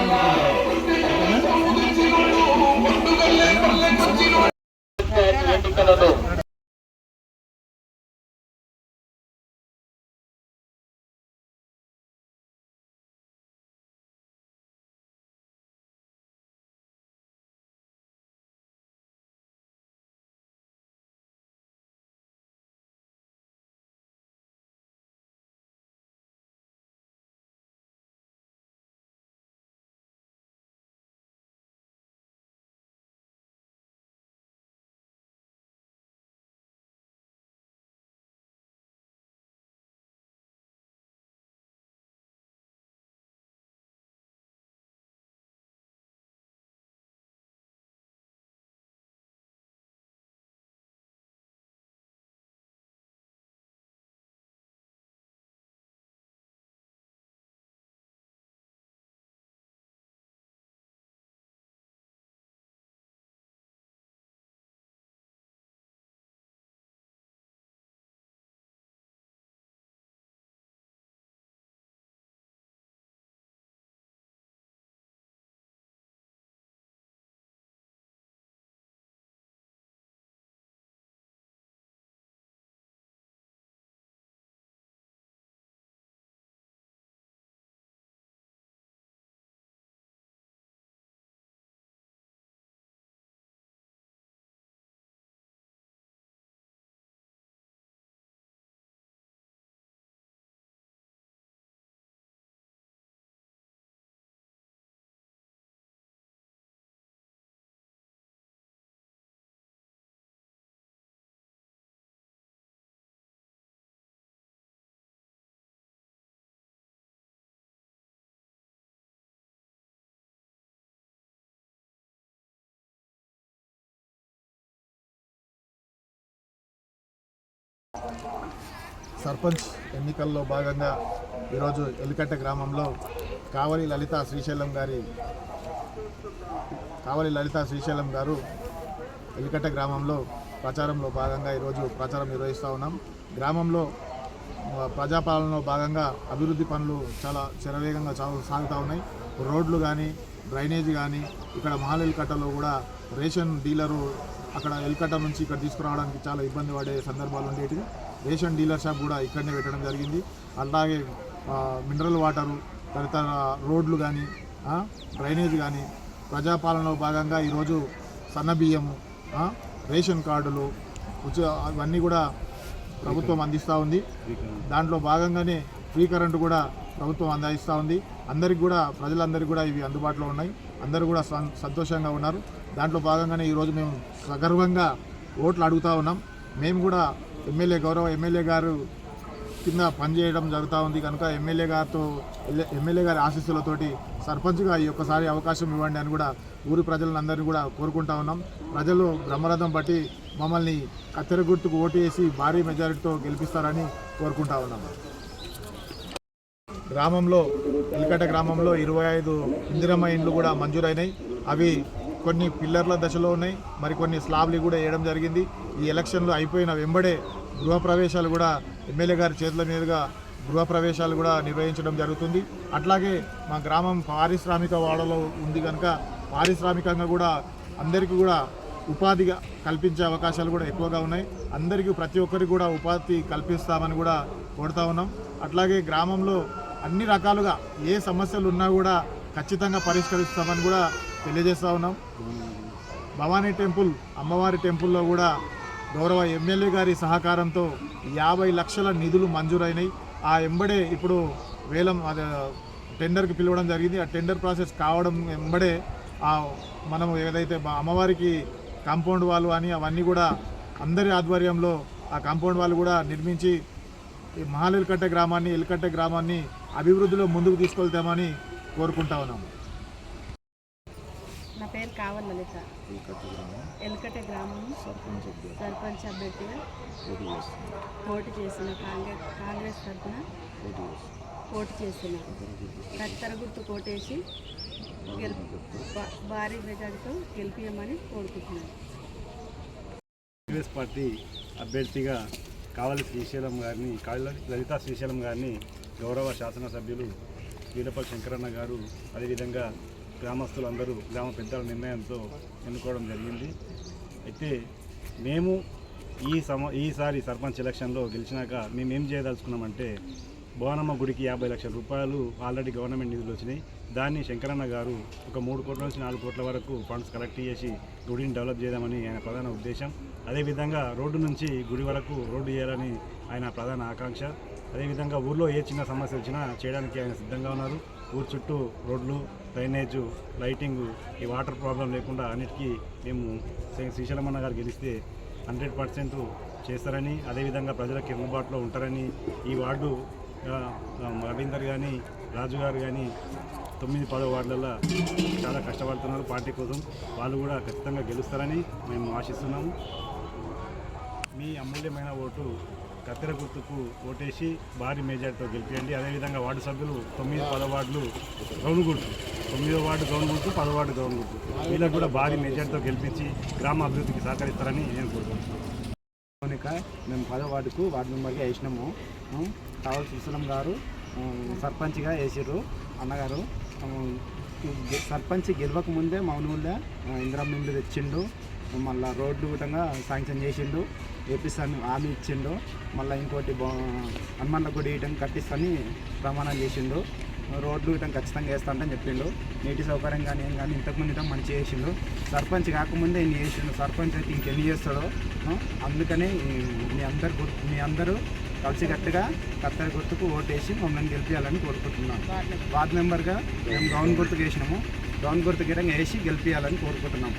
Amen. Sarpanch ఎన్నికల్లో భాగంగా ఈరోజు ఎలికట్ట గ్రామంలో కావలి లలిత శ్రీశైలం గారి కావలి లలిత శ్రీశైలం గారు ఎలికట్ట గ్రామంలో ప్రచారంలో భాగంగా ఈరోజు ప్రచారం నిర్వహిస్తూ ఉన్నాం. గ్రామంలో ప్రజాపాలనలో భాగంగా అభివృద్ధి పనులు చాలా శరవేగంగా చా- సాగుతూ ఉన్నాయి. రోడ్లు కానీ డ్రైనేజ్ కానీ ఇక్కడ మహాల్ కూడా రేషన్ డీలరు అక్కడ ఎల్కట నుంచి ఇక్కడ తీసుకురావడానికి చాలా ఇబ్బంది పడే సందర్భాలు ఉండేటివి. రేషన్ డీలర్ షాప్ కూడా ఇక్కడనే పెట్టడం జరిగింది. అలాగే మినరల్ వాటరు తదితర రోడ్లు కానీ డ్రైనేజ్ కానీ ప్రజాపాలనలో భాగంగా ఈరోజు సన్నబియ్యము రేషన్ కార్డులు అవన్నీ కూడా ప్రభుత్వం అందిస్తూ ఉంది. దాంట్లో భాగంగానే ఫ్రీ కరెంటు కూడా ప్రభుత్వం అందిస్తూ ఉంది. అందరికి కూడా ప్రజలందరికీ కూడా ఇవి అందుబాటులో ఉన్నాయి. అందరూ కూడా సంతోషంగా ఉన్నారు. దాంట్లో భాగంగానే ఈరోజు మేము సగర్వంగా ఓట్లు అడుగుతూ ఉన్నాం. మేము కూడా ఎమ్మెల్యే గౌరవ ఎమ్మెల్యే గారు కింద పనిచేయడం జరుగుతూ ఉంది. కనుక ఎమ్మెల్యే గారితో ఎమ్మెల్యే గారి ఆశీస్సులతోటి సర్పంచ్గా ఈ ఒక్కసారి అవకాశం ఇవ్వండి అని కూడా ఊరి ప్రజలందరినీ కూడా కోరుకుంటా ఉన్నాం. ప్రజలు బ్రహ్మరథం బట్టి మమ్మల్ని కత్తెర గుర్తుకు ఓటు వేసి భారీ మెజారిటీతో గెలిపిస్తారని కోరుకుంటా ఉన్నాం. గ్రామంలో ఎలికట గ్రామంలో ఇరవై ఐదు ఇందిరమ్మ ఇండ్లు కూడా మంజూరైనాయి. అవి కొన్ని పిల్లర్ల దశలో ఉన్నాయి. మరికొన్ని స్లాబ్లు కూడా వేయడం జరిగింది. ఈ ఎలక్షన్లు అయిపోయిన వెంబడే గృహప్రవేశాలు కూడా ఎమ్మెల్యే గారి చేతుల మీదుగా గృహప్రవేశాలు కూడా నిర్వహించడం జరుగుతుంది. అట్లాగే మా గ్రామం పారిశ్రామిక వాడలో ఉంది కనుక పారిశ్రామికంగా కూడా అందరికీ కూడా ఉపాధిగా కల్పించే అవకాశాలు కూడా ఎక్కువగా ఉన్నాయి. అందరికీ ప్రతి ఒక్కరికి కూడా ఉపాధి కల్పిస్తామని కూడా కోరుతా ఉన్నాం. అట్లాగే గ్రామంలో అన్ని రకాలుగా ఏ సమస్యలు ఉన్నా కూడా ఖచ్చితంగా పరిష్కరిస్తామని కూడా తెలియజేస్తా ఉన్నాం. భవానీ టెంపుల్ అమ్మవారి టెంపుల్లో కూడా గౌరవ ఎమ్మెల్యే గారి సహకారంతో యాభై లక్షల నిధులు మంజూరైనాయి. ఆ ఎంబడే ఇప్పుడు వేలం అదే టెండర్కి పిలవడం జరిగింది. ఆ టెండర్ ప్రాసెస్ కావడం ఎంబడే ఆ మనం ఏదైతే అమ్మవారికి కాంపౌండ్ వాళ్ళు అని అవన్నీ కూడా అందరి ఆధ్వర్యంలో ఆ కాంపౌండ్ వాళ్ళు కూడా నిర్మించి ఈ మహాల్ గ్రామాన్ని ఎల్కట్టే గ్రామాన్ని అభివృద్ధిలో ముందుకు తీసుకెళ్తామని కోరుకుంటా ఉన్నాము. నా పేరు కావాలి లలిత. ఎల్కటే గ్రామం. సర్పంచ్ అభ్యర్థిగా పోటీ చేసిన కాంగ్రెస్ కాంగ్రెస్ తరఫున పోటీ చేసిన కత్తెర గుర్తు కోటేసి గెలుపు భారీ మెజార్టీతో గెలిపియమని కోరుకుంటున్నాను. కాంగ్రెస్ పార్టీ అభ్యర్థిగా కావలి శ్రీశైలం గారిని కావలి లలిత శ్రీశైలం గారిని గౌరవ శాసనసభ్యులు వీరపల్లి శంకరన్న గారు అదేవిధంగా గ్రామస్తులందరూ గ్రామ పెద్దల నిర్ణయంతో ఎన్నుకోవడం జరిగింది. అయితే మేము ఈ సమ ఈసారి సర్పంచ్ ఎలక్షన్లో గెలిచినాక మేము ఏం చేయదలుచుకున్నామంటే భువనమ్మ గుడికి యాభై లక్షల రూపాయలు ఆల్రెడీ గవర్నమెంట్ నిధులు వచ్చినాయి. దాన్ని శంకరన్న గారు ఒక మూడు కోట్ల నుంచి నాలుగు కోట్ల వరకు ఫండ్స్ కలెక్ట్ చేసి గుడిని డెవలప్ చేద్దామని ఆయన ప్రధాన ఉద్దేశం. అదేవిధంగా రోడ్డు నుంచి గుడి వరకు రోడ్డు చేయాలని ఆయన ప్రధాన ఆకాంక్ష. అదేవిధంగా ఊర్లో ఏ చిన్న సమస్య వచ్చినా చేయడానికి ఆయన సిద్ధంగా ఉన్నారు. ఊరు చుట్టూ రోడ్లు డ్రైనేజ్ లైటింగ్ ఈ వాటర్ ప్రాబ్లం లేకుండా అన్నిటికీ మేము శ్రీశైలమన్న గారు గెలిస్తే హండ్రెడ్ పర్సెంట్ చేస్తారని అదేవిధంగా ప్రజలకు అందుబాటులో ఉంటారని ఈ వార్డు రవీందర్ కానీ రాజు గారు కానీ తొమ్మిది పదో వార్డులలో చాలా కష్టపడుతున్నారు పార్టీ కోసం. వాళ్ళు కూడా ఖచ్చితంగా గెలుస్తారని మేము ఆశిస్తున్నాము. మీ అమూల్యమైన ఓటు కత్తెర గుర్తుకు ఓటేసి భారీ మెజార్టీతో గెలిపియండి. అదేవిధంగా వార్డు సభ్యులు తొమ్మిది పదో వార్డులు గౌను గుర్తు. తొమ్మిదో వార్డు గౌను గుర్తు పదో వార్డు గౌను గుర్తు. వీళ్ళకు కూడా భారీ మెజార్టీతో గెలిపించి గ్రామ అభివృద్ధికి సహకరిస్తారని నేను కోరుకుంటున్నాను. మేము పదవార్డుకు వార్డు మెంబర్గా వేసినాము. కావల్ సుశలం గారు సర్పంచ్గా వేసారు అన్నగారు. సర్పంచ్ గెలవక ముందే మౌనూళ్ళే ఇందిరా మిల్లు తెచ్చిండు. మళ్ళీ రోడ్లు కూడా శాంక్షన్ చేసిండు. వేపిస్తాను హామీ ఇచ్చిండు. మళ్ళీ ఇంకోటి హనుమన్న హనుమాన్ల గుడి ఇటం కట్టిస్తాని ప్రమాణం చేసిండు. రోడ్లు ఇటం ఖచ్చితంగా వేస్తానని చెప్పిండు. నీటి సౌకర్యం కానీ ఏం కానీ ఇంతకుముందు ఇటం మంచి చేసిండు. సర్పంచ్ కాకముందే ఇన్ని చేసిండు. సర్పంచ్ అయితే ఇంకెన్ని చేస్తాడో అందుకని మీ అందరు గుర్తు మీ అందరూ కలిసికట్టుగా కత్తెర గుర్తుకు ఓటేసి మమ్మల్ని గెలిపించాలని కోరుకుంటున్నాం. వార్డ్ మెంబర్గా మేము గౌన్ గుర్తుకు వేసినాము. గౌన్ గుర్తుకి వేసి గెలిపించాలని కోరుకుంటున్నాం.